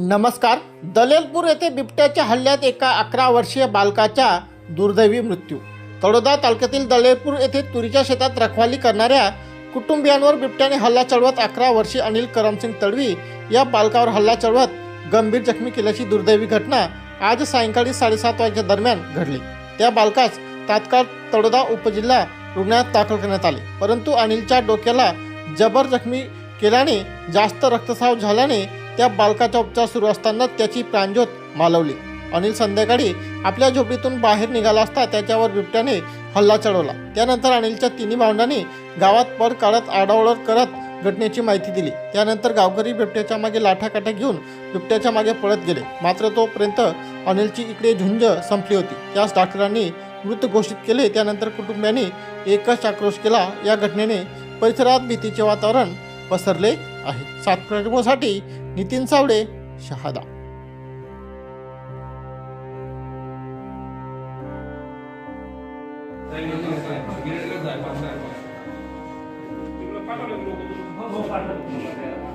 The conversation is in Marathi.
नमस्कार. दलेलपूर येथे बिबट्याच्या हल्ल्यात एका अकरा वर्षीय बालकाच्या दुर्दैवी मृत्यू. तळोदा तालुक्यातील दलेलपूर येथे तुरीच्या शेतात रखवाली करणाऱ्या कुटुंबियांवर बिबट्याने हल्ला चढवत अकरा वर्षीय अनिल करमसिंग तडवी या बालकावर हल्ला चढवत गंभीर जखमी केल्याची दुर्दैवी घटना आज सायंकाळी साडेसात वाजच्या दरम्यान घडली. त्या बालकास तात्काळ तळोदा उपजिल्हा रुग्णालयात दाखल करण्यात आले. परंतु अनिलच्या डोक्याला जबर जखमी केल्याने जास्त रक्तस्राव झाल्याने त्या बालकाचा उपचार सुरू असताना त्याची प्राणज्योत मालवली. अनिल संध्याकाळी आपल्या झोपडीतून बाहेर निघाला असता त्याच्यावर बिबट्याने हल्ला चढवला. त्यानंतर अनिलच्या तिन्ही भावंडांनी गावात पळ काढत आडाओळड करत घटनेची माहिती दिली. त्यानंतर गावकरी बिबट्याच्या मागे लाठाकाठ्या घेऊन बिबट्याच्या मागे पळत गेले. मात्र तोपर्यंत अनिलची इकडे झुंज संपली होती. त्यास डॉक्टरांनी मृत घोषित केले. त्यानंतर कुटुंबियांनी एकच आक्रोश केला. या घटनेने परिसरात भीतीचे वातावरण पसरले आहेत. सात सातप्रमुसाठी नितीन सावळे शहादा. हो, हो